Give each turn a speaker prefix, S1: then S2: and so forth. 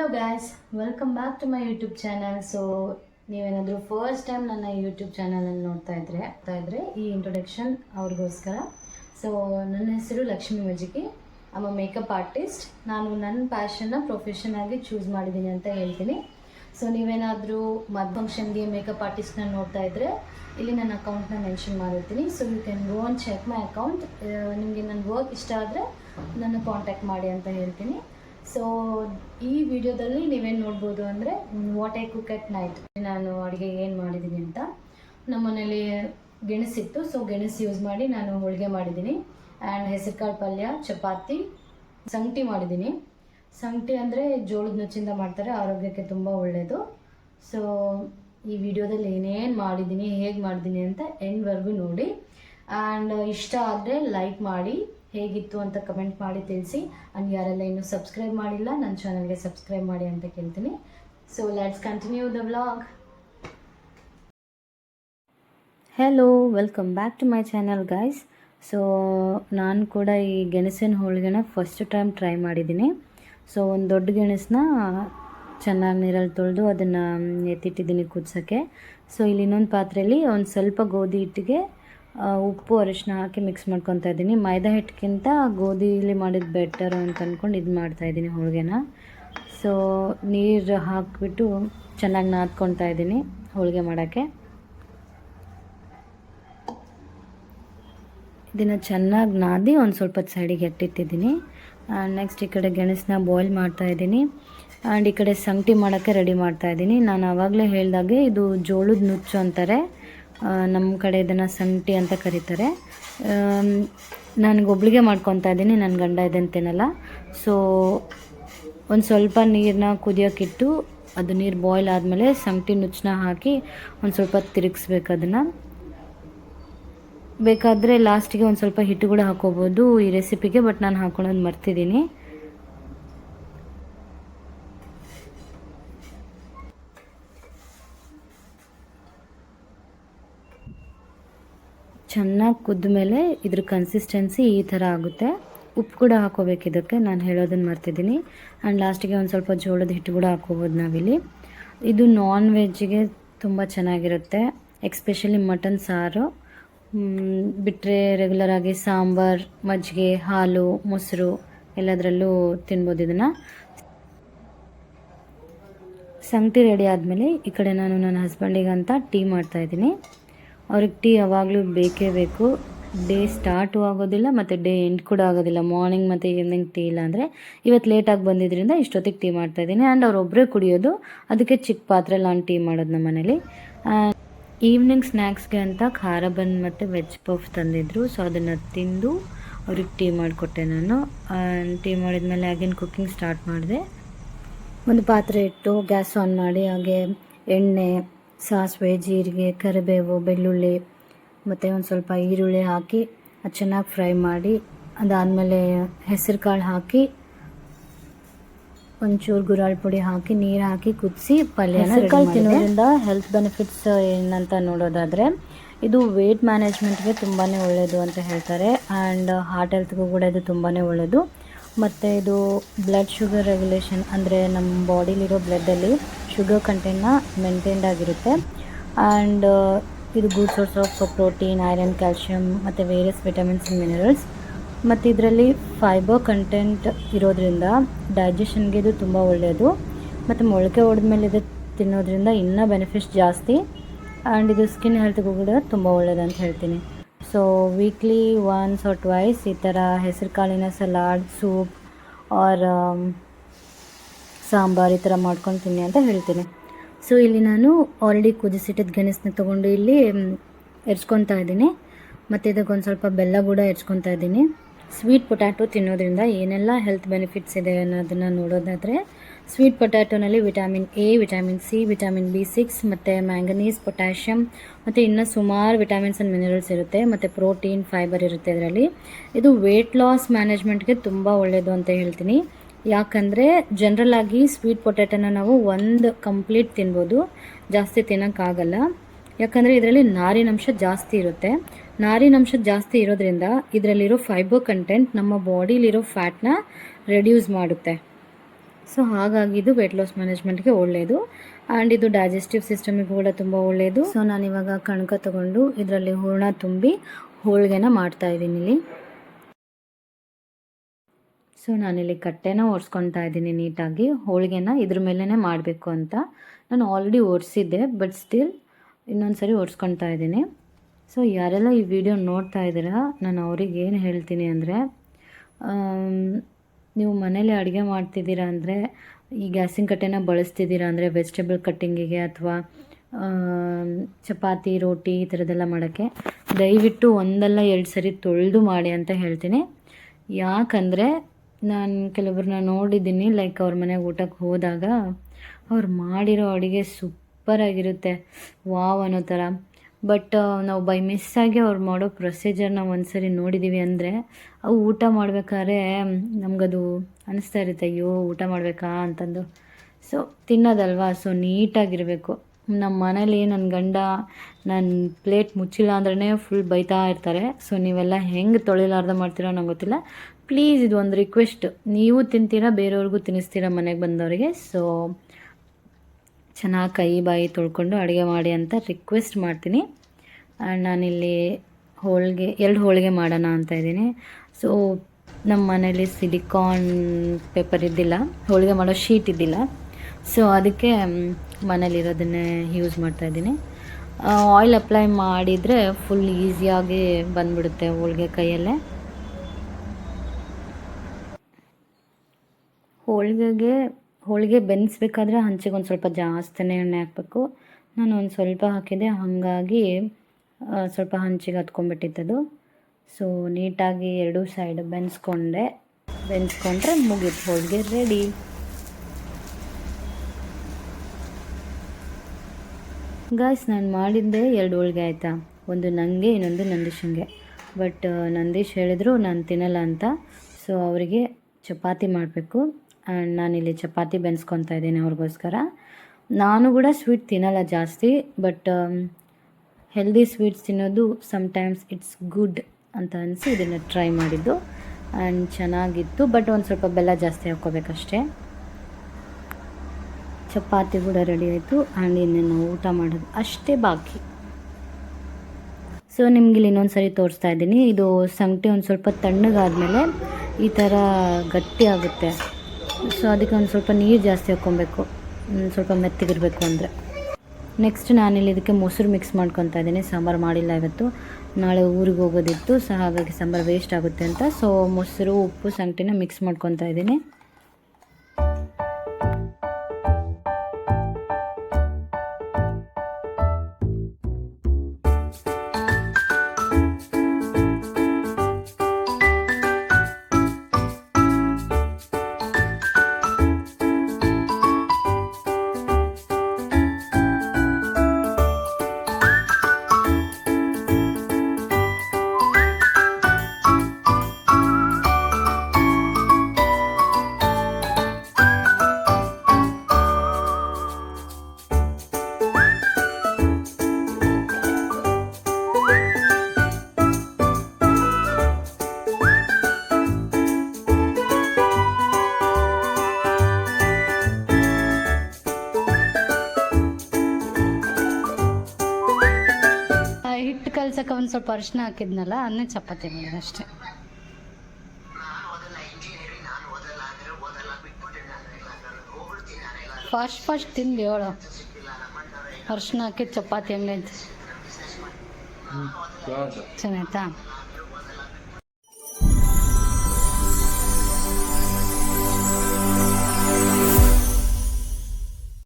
S1: Hello guys welcome back to my YouTube channel so ನೀವೇನಾದರೂ first time ನನ್ನ YouTube ಚಾನಲಲ್ಲಿ ನೋಡ್ತಾ ಇದ್ರೆ ನೋಡ್ತಾ ಇದ್ರೆ ಈ ಇಂಟ್ರೊಡಕ್ಷನ್ ಅವ್ರಿಗೋಸ್ಕರ. ಸೊ ನನ್ನ ಹೆಸರು ಲಕ್ಷ್ಮಿ ಮಜಿಕಿ ಅಮ್ಮ ಮೇಕಪ್ ಆರ್ಟಿಸ್ಟ್ ನಾನು ನನ್ನ ಪ್ಯಾಷನ್ನ ಪ್ರೊಫೆಷನ್ ಆಗಿ ಚೂಸ್ ಮಾಡಿದ್ದೀನಿ ಅಂತ ಹೇಳ್ತೀನಿ. ಸೊ ನೀವೇನಾದರೂ ಮದ್ ಫಂಕ್ಷನ್ಗೆ ಮೇಕಪ್ ಆರ್ಟಿಸ್ಟ್ನ ನೋಡ್ತಾ ಇದ್ದರೆ ಇಲ್ಲಿ ನನ್ನ ಅಕೌಂಟ್ನ ಮೆನ್ಷನ್ ಮಾಡಿರ್ತೀನಿ. So you can go on check my account ನಿಮಗೆ ನನ್ನ ವರ್ಕ್ ಇಷ್ಟ ಆದರೆ ನನ್ನ ಕಾಂಟ್ಯಾಕ್ಟ್ ಮಾಡಿ ಅಂತ ಹೇಳ್ತೀನಿ. ಸೊ ಈ ವಿಡಿಯೋದಲ್ಲಿ ನೀವೇನು ನೋಡ್ಬೋದು ಅಂದರೆ what I cook at night ನಾನು ಅಡುಗೆ ಏನು ಮಾಡಿದ್ದೀನಿ ಅಂತ. ನಮ್ಮ ಮನೇಲಿ ಗೆಣಸಿತ್ತು ಸೊ ಗೆಣಸು ಯೂಸ್ ಮಾಡಿ ನಾನು ಹೋಳಿಗೆ ಮಾಡಿದ್ದೀನಿ. ಆ್ಯಂಡ್ ಹೆಸರುಕಾಳು ಪಲ್ಯ, ಚಪಾತಿ, ಸಂಗಟಿ ಮಾಡಿದ್ದೀನಿ. ಸಂಗಟಿ ಅಂದರೆ ಜೋಳದ ನುಚ್ಚಿಂದ ಮಾಡ್ತಾರೆ, ಆರೋಗ್ಯಕ್ಕೆ ತುಂಬ ಒಳ್ಳೆಯದು ಸೊ ಈ ವಿಡಿಯೋದಲ್ಲಿ ಏನೇನು ಮಾಡಿದ್ದೀನಿ, ಹೇಗೆ ಮಾಡಿದ್ದೀನಿ ಅಂತ ಎಂಡ್ವರೆಗೂ ನೋಡಿ. ಆ್ಯಂಡ್ ಇಷ್ಟ ಆದರೆ ಲೈಕ್ ಮಾಡಿ. ಹೇಗಿತ್ತು ಅಂತ ಕಮೆಂಟ್ ಮಾಡಿ ತಿಳಿಸಿ. ಅಂಡ್ ಯಾರೆಲ್ಲ ಇನ್ನೂ ಸಬ್ಸ್ಕ್ರೈಬ್ ಮಾಡಿಲ್ಲ ನನ್ನ ಚಾನಲ್ಗೆ ಸಬ್ಸ್ಕ್ರೈಬ್ ಮಾಡಿ ಅಂತ ಕೇಳ್ತೀನಿ. So let's continue the vlog hello welcome back to my channel guys so ನಾನು ಕೂಡ ಈ ಗೆಣಸಿನ ಹೋಳಿಗೆನ ಫಸ್ಟ್ ಟೈಮ್ ಟ್ರೈ ಮಾಡಿದ್ದೀನಿ. ಸೊ ಒಂದು ದೊಡ್ಡ ಗೆಣಸನ್ನ ಚೆನ್ನಾಗಿ ನೀರಲ್ಲಿ ತೊಳೆದು ಅದನ್ನು ಎತ್ತಿಟ್ಟಿದ್ದೀನಿ ಕುದಿಸೋಕ್ಕೆ. ಸೊ ಇಲ್ಲಿ ಇನ್ನೊಂದು ಪಾತ್ರೆಯಲ್ಲಿ ಒಂದು ಸ್ವಲ್ಪ ಗೋಧಿ ಹಿಟ್ಟಿಗೆ ಉಪ್ಪು ಅರಿಶಿನ ಹಾಕಿ ಮಿಕ್ಸ್ ಮಾಡ್ಕೊತಾ ಇದ್ದೀನಿ. ಮೈದಾ ಹಿಟ್ಟಿಗಿಂತ ಗೋಧಿಲಿ ಮಾಡಿದ ಬೆಟರ್ ಅಂತ ಅಂದ್ಕೊಂಡು ಇದು ಮಾಡ್ತಾಯಿದ್ದೀನಿ ಹೋಳಿಗೆನ. ಸೊ ನೀರು ಹಾಕಿಬಿಟ್ಟು ಚೆನ್ನಾಗಿ ನಾದ್ಕೊತಾ ಇದ್ದೀನಿ ಹೋಳಿಗೆ ಮಾಡೋಕ್ಕೆ. ಇದನ್ನು ಚೆನ್ನಾಗಿ ನಾದಿ ಒಂದು ಸ್ವಲ್ಪ ಸೈಡಿಗೆ ಎಟ್ಟಿಟ್ಟಿದ್ದೀನಿ. ನೆಕ್ಸ್ಟ್ ಈ ಕಡೆ ಗೆಣಸನ್ನ ಬಾಯ್ಲ್ ಮಾಡ್ತಾ ಇದ್ದೀನಿ. ಆ್ಯಂಡ್ ಈ ಕಡೆ ಸಂಗಟಿ ಮಾಡೋಕ್ಕೆ ರೆಡಿ ಮಾಡ್ತಾ ಇದ್ದೀನಿ. ನಾನು ಆವಾಗಲೇ ಹೇಳಿದಾಗೆ ಇದು ಜೋಳದ ನುಚ್ಚು ಅಂತಾರೆ. ನಮ್ಮ ಕಡೆ ಇದನ್ನು ಸಂಟಿ ಅಂತ ಕರೀತಾರೆ. ನನಗೊಬ್ಳಿಗೆ ಮಾಡ್ಕೊತಾ ಇದ್ದೀನಿ ನನ್ನ ಗಂಡ ಇದಂತೇನಲ್ಲ ಸೊ ಒಂದು ಸ್ವಲ್ಪ ನೀರನ್ನ ಕುದಿಯೋಕ್ಕಿಟ್ಟು ಅದು ನೀರು ಬಾಯ್ಲ್ ಆದಮೇಲೆ ಸಂಟಿ ನುಚ್ಚನ್ನ ಹಾಕಿ ಒಂದು ಸ್ವಲ್ಪ ತಿರುಗಿಸ್ಬೇಕು ಅದನ್ನು. ಬೇಕಾದರೆ ಲಾಸ್ಟಿಗೆ ಒಂದು ಸ್ವಲ್ಪ ಹಿಟ್ಟು ಕೂಡ ಹಾಕೋಬೋದು ಈ ರೆಸಿಪಿಗೆ ಬಟ್ ನಾನು ಹಾಕೊಳ್ಳೋದು ಮರ್ತಿದ್ದೀನಿ ಚೆನ್ನಾಗಿ ಕುದ್ದ ಮೇಲೆ ಇದ್ರ ಕನ್ಸಿಸ್ಟೆನ್ಸಿ ಈ ಥರ ಆಗುತ್ತೆ. ಉಪ್ಪು ಕೂಡ ಹಾಕೋಬೇಕು ಇದಕ್ಕೆ, ನಾನು ಹೇಳೋದನ್ನು ಮಾಡ್ತಿದ್ದೀನಿ ಆ್ಯಂಡ್ ಲಾಸ್ಟಿಗೆ ಒಂದು ಸ್ವಲ್ಪ ಜೋಳದ ಹಿಟ್ಟು ಕೂಡ ಹಾಕೋಬೋದು ನಾವಿಲ್ಲಿ. ಇದು ನಾನ್ ವೆಜ್ಜಿಗೆ ತುಂಬ ಚೆನ್ನಾಗಿರುತ್ತೆ ಎಕ್ಸ್ಪೆಷಲಿ ಮಟನ್ ಸಾರು. ಬಿಟ್ಟರೆ ರೆಗ್ಯುಲರಾಗಿ ಸಾಂಬಾರ್, ಮಜ್ಜಿಗೆ, ಹಾಲು, ಮೊಸರು ಎಲ್ಲದರಲ್ಲೂ ತಿನ್ಬೋದು ಇದನ್ನು. ಸಂಗಟಿ ರೆಡಿ ಆದಮೇಲೆ ಈ ಕಡೆ ನಾನು ನನ್ನ ಹಸ್ಬೆಂಡಿಗಂತ ಟೀ ಮಾಡ್ತಾಯಿದ್ದೀನಿ ಅವ್ರಿಗೆ ಟೀ ಯಾವಾಗಲೂ ಬೇಕೇ ಬೇಕು. ಡೇ ಸ್ಟಾರ್ಟು ಆಗೋದಿಲ್ಲ ಮತ್ತು ಡೇ ಎಂಡ್ ಕೂಡ ಆಗೋದಿಲ್ಲ. ಮಾರ್ನಿಂಗ್ ಮತ್ತು ಈವ್ನಿಂಗ್ ಟೀ ಇಲ್ಲ ಅಂದರೆ ಇವತ್ತು ಲೇಟಾಗಿ ಬಂದಿದ್ದರಿಂದ ಇಷ್ಟೊತ್ತಿಗೆ ಟೀ ಮಾಡ್ತಾ ಇದ್ದೀನಿ. ಆ್ಯಂಡ್ ಅವ್ರೊಬ್ಬರೇ ಕುಡಿಯೋದು. ಅದಕ್ಕೆ ಚಿಕ್ಕ ಪಾತ್ರೆಲಿ ನಾನು ಟೀ ಮಾಡೋದು ನಮ್ಮ ಮನೇಲಿ. ಈವ್ನಿಂಗ್ ಸ್ನ್ಯಾಕ್ಸ್ಗೆ ಅಂತ ಖಾರ ಬನ್ ಮತ್ತು ವೆಜ್ ಪಫ್ ತಂದಿದ್ದರು ಸೊ ಅದನ್ನು ತಿಂದು ಅವ್ರಿಗೆ ಟೀ ಮಾಡಿಕೊಟ್ಟೆ ನಾನು. ಟೀ ಮಾಡಿದ್ಮೇಲೆ ಆಗಿನ ಕುಕ್ಕಿಂಗ್ ಸ್ಟಾರ್ಟ್ ಮಾಡಿದೆ. ಒಂದು ಪಾತ್ರೆ ಇಟ್ಟು ಗ್ಯಾಸ್ ಆನ್ ಮಾಡಿ ಹಾಗೆ ಎಣ್ಣೆ ಸಾಸಿವೆ ಜೀರಿಗೆ ಕರಿಬೇವು ಬೆಳ್ಳುಳ್ಳಿ ಮತ್ತು ಒಂದು ಸ್ವಲ್ಪ ಈರುಳ್ಳಿ ಹಾಕಿ ಅದು ಚೆನ್ನಾಗಿ ಫ್ರೈ ಮಾಡಿ ಅದಾದಮೇಲೆ ಹೆಸರು ಕಾಳು ಹಾಕಿ ಒಂಚೂರು ಗುರಾಳ್ ಪುಡಿ ಹಾಕಿ ನೀರು ಹಾಕಿ ಕುದಿಸಿ ಪಲ್ಯ ಕಾಳು ತಿನ್ನೋದ್ರಿಂದ ಹೆಲ್ತ್ ಬೆನಿಫಿಟ್ಸ್ ಏನಂತ ನೋಡೋದಾದರೆ ಇದು ವೆಯ್ಟ್ ಮ್ಯಾನೇಜ್ಮೆಂಟ್ಗೆ ತುಂಬಾ ಒಳ್ಳೆಯದು ಅಂತ ಹೇಳ್ತಾರೆ ಆ್ಯಂಡ್ ಹಾರ್ಟ್ ಹೆಲ್ತ್ಗೂ ಕೂಡ ಇದು ತುಂಬಾ ಒಳ್ಳೆಯದು ಮತ್ತು ಇದು ಬ್ಲಡ್ ಶುಗರ್ ರೆಗ್ಯುಲೇಷನ್ ಅಂದರೆ ನಮ್ಮ ಬಾಡಿಲಿರೋ ಬ್ಲಡ್ಡಲ್ಲಿ ಶುಗರ್ ಕಂಟೆಂಟ್ನ ಮೇಂಟೈನ್ಡ್ ಆಗಿರುತ್ತೆ. ಆ್ಯಂಡ್ ಇದು good source of protein iron calcium ಮತ್ತು ವೇರಿಯಸ್ ವಿಟಮಿನ್ಸ್ ಮಿನರಲ್ಸ್ ಮತ್ತು ಇದರಲ್ಲಿ ಫೈಬರ್ ಕಂಟೆಂಟ್ ಇರೋದ್ರಿಂದ ಡೈಜೆಷನ್ಗೆ ಇದು ತುಂಬ ಒಳ್ಳೆಯದು ಮತ್ತು ಮೊಳಕೆ ಹೊಡೆದ್ಮೇಲೆ ಇದು ತಿನ್ನೋದ್ರಿಂದ ಇನ್ನೂ ಬೆನಿಫಿಟ್ಸ್ ಜಾಸ್ತಿ. ಆ್ಯಂಡ್ ಇದು ಸ್ಕಿನ್ ಹೆಲ್ತ್ಗೂ ಕೂಡ ತುಂಬ ಒಳ್ಳೆಯದು ಅಂತ ಹೇಳ್ತೀನಿ. So weekly once or twice ಈ ಥರ ಹೆಸರು ಕಾಳಿನ ಸಲಾಡ್ ಸೂಪ್ ಆರ್ ಸಾಂಬಾರು ಈ ಥರ ಮಾಡ್ಕೊಂಡು ತಿನ್ನಿ ಅಂತ ಹೇಳ್ತೀನಿ. ಸೊ ಇಲ್ಲಿ ನಾನು ಆಲ್ರೆಡಿ ಕುದಿಸಿಟ್ಟಿದ್ದ ಗೆಣಸನ್ನ ತೊಗೊಂಡು ಇಲ್ಲಿ ಎರ್ಚ್ಕೊತಾ ಇದ್ದೀನಿ. ಮತ್ತು ಇದಕ್ಕೊಂದು ಸ್ವಲ್ಪ ಬೆಲ್ಲ ಕೂಡ ಎರ್ಚ್ಕೊತಾ ಇದ್ದೀನಿ. ಸ್ವೀಟ್ ಪೊಟ್ಯಾಟೊ ತಿನ್ನೋದ್ರಿಂದ ಏನೆಲ್ಲ ಹೆಲ್ತ್ ಬೆನಿಫಿಟ್ಸ್ ಇದೆ ಅನ್ನೋದನ್ನು ನೋಡೋದಾದರೆ sweet ಪೊಟ್ಯಾಟೊನಲ್ಲಿ vitamin A vitamin C vitamin B six ಮತ್ತು ಮ್ಯಾಂಗನೀಸ್ ಪೊಟ್ಯಾಷಿಯಮ್ ಮತ್ತು ಇನ್ನೂ ಸುಮಾರು ವಿಟಮಿನ್ಸ್ ಆ್ಯಂಡ್ ಮಿನರಲ್ಸ್ ಇರುತ್ತೆ, ಮತ್ತು ಪ್ರೋಟೀನ್ ಫೈಬರ್ ಇರುತ್ತೆ ಇದರಲ್ಲಿ. ಇದು ವೇಟ್ ಲಾಸ್ ಮ್ಯಾನೇಜ್ಮೆಂಟ್ಗೆ ತುಂಬ ಒಳ್ಳೆಯದು ಅಂತ ಹೇಳ್ತೀನಿ. ಯಾಕಂದರೆ ಜನರಲ್ ಆಗಿ ಸ್ವೀಟ್ ಪೊಟ್ಯಾಟೋನ ನಾವು ಒಂದು ಕಂಪ್ಲೀಟ್ ತಿನ್ಬೋದು. ಜಾಸ್ತಿ ತಿನ್ನೋಕ್ಕಾಗಲ್ಲ. ಯಾಕಂದರೆ ಇದರಲ್ಲಿ ನಾರಿನಂಶ ಜಾಸ್ತಿ ಇರುತ್ತೆ. ನಾರಿನಂಶ ಜಾಸ್ತಿ ಇರೋದ್ರಿಂದ ಇದರಲ್ಲಿರೋ ಫೈಬರ್ ಕಂಟೆಂಟ್ ನಮ್ಮ ಬಾಡಿಲಿರೋ ಫ್ಯಾಟ್ನ ರೆಡ್ಯೂಸ್ ಮಾಡುತ್ತೆ. ಸೊ ಹಾಗಾಗಿ ಇದು ವೆಯ್ಟ್ ಲಾಸ್ ಮ್ಯಾನೇಜ್ಮೆಂಟ್ಗೆ ಒಳ್ಳೆಯದು ಆ್ಯಂಡ್ ಇದು ಡೈಜೆಸ್ಟಿವ್ ಸಿಸ್ಟಮಿಗೆ ಕೂಡ ತುಂಬ ಒಳ್ಳೆಯದು ಸೊ ನಾನಿವಾಗ ಕಣಕ ತಗೊಂಡು ಇದರಲ್ಲಿ ಹೂರ್ಣ ತುಂಬಿ ಹೋಳಿಗೆನ ಮಾಡ್ತಾ ಇದ್ದೀನಿ ಇಲ್ಲಿ. ಸೊ ನಾನಿಲ್ಲಿ ಕಟ್ಟೆನ ಒರೆಸ್ಕೊತಾ ಇದ್ದೀನಿ ನೀಟಾಗಿ. ಹೋಳಿಗೆನ ಇದ್ರ ಮೇಲೇ ಮಾಡಬೇಕು ಅಂತ. ನಾನು ಆಲ್ರೆಡಿ ಒರೆಸಿದ್ದೆ ಬಟ್ ಸ್ಟಿಲ್ ಇನ್ನೊಂದು ಸರಿ ಒರೆಸ್ಕೊತಾ ಇದ್ದೀನಿ. ಸೊ ಯಾರೆಲ್ಲ ಈ ವಿಡಿಯೋ ನೋಡ್ತಾ ಇದ್ದೀರಾ, ನಾನು ಅವ್ರಿಗೆ ಏನು ಹೇಳ್ತೀನಿ ಅಂದರೆ ನೀವು ಮನೇಲಿ ಅಡುಗೆ ಮಾಡ್ತಿದ್ದೀರಾ ಅಂದರೆ, ಈ ಗ್ಯಾಸಿನ ಕಟ್ಟೆನ ಬಳಸ್ತಿದ್ದೀರಾ ಅಂದರೆ ವೆಜಿಟೇಬಲ್ ಕಟ್ಟಿಂಗಿಗೆ ಅಥವಾ ಚಪಾತಿ, ರೋಟಿ ಈ ಥರದ್ದೆಲ್ಲ ಮಾಡೋಕ್ಕೆ, ದಯವಿಟ್ಟು ಒಂದಲ್ಲ ಎರಡು ಸರಿ ತೊಳೆದು ಮಾಡಿ ಅಂತ ಹೇಳ್ತೀನಿ. ಯಾಕಂದರೆ ನಾನು ಕೆಲವ್ರನ್ನ ನೋಡಿದ್ದೀನಿ ಲೈಕ್ ಅವ್ರ ಮನೆಗೆ ಊಟಕ್ಕೆ ಹೋದಾಗ ಅವ್ರು ಮಾಡಿರೋ ಅಡುಗೆ ಸೂಪರಾಗಿರುತ್ತೆ ವಾವ್ ಅನ್ನೋ ಥರ. ಬಟ್ ನಾವು ಬೈ ಮಿಸ್ಸಾಗಿ ಅವ್ರು ಮಾಡೋ ಪ್ರೊಸೀಜರ್ನ ಒಂದು ಸರಿ ನೋಡಿದ್ದೀವಿ ಅಂದರೆ, ಅವು ಊಟ ಮಾಡ್ಬೇಕಾದ್ರೆ ನಮಗದು ಅನಿಸ್ತಾ ಇರುತ್ತೆ, ಅಯ್ಯೋ, ಊಟ ಮಾಡಬೇಕಾ ಅಂತಂದು. ಸೊ ತಿನ್ನೋದಲ್ವಾ? ಸೊ ನೀಟಾಗಿರಬೇಕು ನಮ್ಮ ಮನೇಲಿ ನನ್ನ ಗಂಡ ನನ್ನ ಪ್ಲೇಟ್ ಮುಚ್ಚಿಲ್ಲ ಅಂದ್ರೇ ಫುಲ್ ಬೈತಾ ಇರ್ತಾರೆ. ಸೊ ನೀವೆಲ್ಲ ಹೆಂಗೆ ತೊಳಿಲಾರ್ದ ಮಾಡ್ತೀರೋ ನಂಗೆ ಗೊತ್ತಿಲ್ಲ. ಪ್ಲೀಸ್ ಇದು ಒಂದು ರಿಕ್ವೆಸ್ಟ್ ನೀವು ತಿಂತೀರಾ, ಬೇರೆಯವ್ರಿಗೂ ತಿನ್ನಿಸ್ತೀರಾ ಮನೆಗೆ ಬಂದವರಿಗೆ. ಸೊ ಚೆನ್ನಾಗಿ ಕೈ ಬಾಯಿ ತೊಳ್ಕೊಂಡು ಅಡುಗೆ ಮಾಡಿ ಅಂತ ರಿಕ್ವೆಸ್ಟ್ ಮಾಡ್ತೀನಿ. ನಾನಿಲ್ಲಿ ಹೋಳಿಗೆ, ಎರಡು ಹೋಳಿಗೆ ಮಾಡೋಣ ಅಂತ ಇದ್ದೀನಿ. ಸೊ ನಮ್ಮ ಮನೇಲಿ ಸಿಲಿಕಾನ್ ಪೇಪರ್ ಇದ್ದಿಲ್ಲ. ಹೋಳಿಗೆ ಮಾಡೋ ಶೀಟ್ ಇದ್ದಿಲ್ಲ. ಸೊ ಅದಕ್ಕೆ ಮನೇಲಿರೋದನ್ನೇ ಯೂಸ್ ಮಾಡ್ತಾಯಿದ್ದೀನಿ ಆಯಿಲ್ ಅಪ್ಲೈ ಮಾಡಿದರೆ ಫುಲ್ ಈಸಿಯಾಗಿ ಬಂದ್ಬಿಡುತ್ತೆ ಹೋಳಿಗೆ ಕೈಯಲ್ಲೇ. ಹೋಳಿಗೆಗೆ, ಹೋಳಿಗೆ ಬೆನ್ಸ್ಬೇಕಾದ್ರೆ ಹಂಚಿಗೆ ಒಂದು ಸ್ವಲ್ಪ ಜಾಸ್ತಿನೇ ಎಣ್ಣೆ ಹಾಕಬೇಕು. ನಾನು ಒಂದು ಸ್ವಲ್ಪ ಹಾಕಿದೆ, ಹಾಗಾಗಿ ಸ್ವಲ್ಪ ಹಂಚಿಗೆ ಹತ್ಕೊಂಡ್ಬಿಟ್ಟಿತ್ತದು ಸೊ ನೀಟಾಗಿ ಎರಡೂ ಸೈಡ್ ಬೆನ್ಸ್ಕೊಂಡೆ. ಬೆನ್ಸ್ಕೊಂಡ್ರೆ ಮುಗೀತು, ಹೋಳಿಗೆ ರೆಡಿ ಗಾಯ್ಸ್ ನಾನು ಮಾಡಿದ್ದೆ ಎರಡು ಹೋಳಿಗೆ ಆಯಿತಾ? ಒಂದು ನನಗೆ ಇನ್ನೊಂದು ನಂದೀಶಂಗೆ ಬಟ್ ನಂದೀಶ್ ಹೇಳಿದರು ನಾನು ತಿನ್ನಲ್ಲ ಅಂತ. ಸೊ ಅವರಿಗೆ ಚಪಾತಿ ಮಾಡಬೇಕು. ಆ್ಯಂಡ್ ನಾನಿಲ್ಲಿ ಚಪಾತಿ ಬೆನ್ಸ್ಕೊತಾ ಇದ್ದೀನಿ ಅವ್ರಿಗೋಸ್ಕರ. ನಾನು ಕೂಡ ಸ್ವೀಟ್ ತಿನ್ನಲ್ಲ ಜಾಸ್ತಿ ಬಟ್ ಹೆಲ್ದಿ ಸ್ವೀಟ್ಸ್ ತಿನ್ನೋದು ಸಮ್ಟೈಮ್ಸ್ ಇಟ್ಸ್ ಗುಡ್ ಅಂತ ಅನಿಸಿ ಇದನ್ನು ಟ್ರೈ ಮಾಡಿದ್ದು. ಆ್ಯಂಡ್ ಚೆನ್ನಾಗಿತ್ತು ಬಟ್ ಒಂದು ಸ್ವಲ್ಪ ಬೆಲ್ಲ ಜಾಸ್ತಿ ಹಾಕ್ಕೋಬೇಕಷ್ಟೇ. ಚಪಾತಿ ಕೂಡ ರೆಡಿ ಆಯಿತು. ಆ್ಯಂಡ್ ಇನ್ನೇನು ಊಟ ಮಾಡೋದು ಅಷ್ಟೇ ಬಾಕಿ. ಸೊ ನಿಮ್ಗೆ ಇಲ್ಲಿ ಇನ್ನೊಂದು ಸರಿ ತೋರಿಸ್ತಾ ಇದ್ದೀನಿ. ಇದು ಸಂಗಟಿ ಒಂದು ಸ್ವಲ್ಪ ತಣ್ಣಗಾದಮೇಲೆ ಈ ಥರ ಗಟ್ಟಿ ಆಗುತ್ತೆ. ಸೊ ಅದಕ್ಕೆ ಒಂದು ಸ್ವಲ್ಪ ನೀರು ಜಾಸ್ತಿ ಹಾಕ್ಕೊಬೇಕು. ಸ್ವಲ್ಪ ಮೆತ್ತಗಿರಬೇಕು ಅಂದರೆ. ನೆಕ್ಸ್ಟ್ ನಾನಿಲ್ಲಿ ಇದಕ್ಕೆ ಮೊಸರು ಮಿಕ್ಸ್ ಮಾಡ್ಕೊತಾ ಇದ್ದೀನಿ. ಸಾಂಬಾರು ಮಾಡಿಲ್ಲ ಇವತ್ತು. ನಾಳೆ ಊರಿಗೆ ಹೋಗೋದಿತ್ತು. ಸೊ ಹಾಗಾಗಿ ಸಾಂಬಾರು ವೇಸ್ಟ್ ಆಗುತ್ತೆ ಅಂತ. ಸೊ ಮೊಸರು, ಉಪ್ಪು, ಸಂಗಟಿನ ಮಿಕ್ಸ್ ಮಾಡ್ಕೊತಾ ಇದ್ದೀನಿ. ಕಲ್ಸಕ್ಕೆ ಒಂದು ಸ್ವಲ್ಪ ಅರಿಶಿನ ಹಾಕಿದ್ನಲ್ಲ ಅದನ್ನೇ ಚಪಾತಿ ಮಾಡಿದೆ ಅಷ್ಟೇ. ಫಸ್ಟ್ ಫಸ್ಟ್ ತಿಂದು ಹೇಳು ಅರಿಶಿನ ಹಾಕಿ ಚಪಾತಿ ಹೆಂಗೈತೆ. ಚೆನ್ನಾಯ್ತಾ?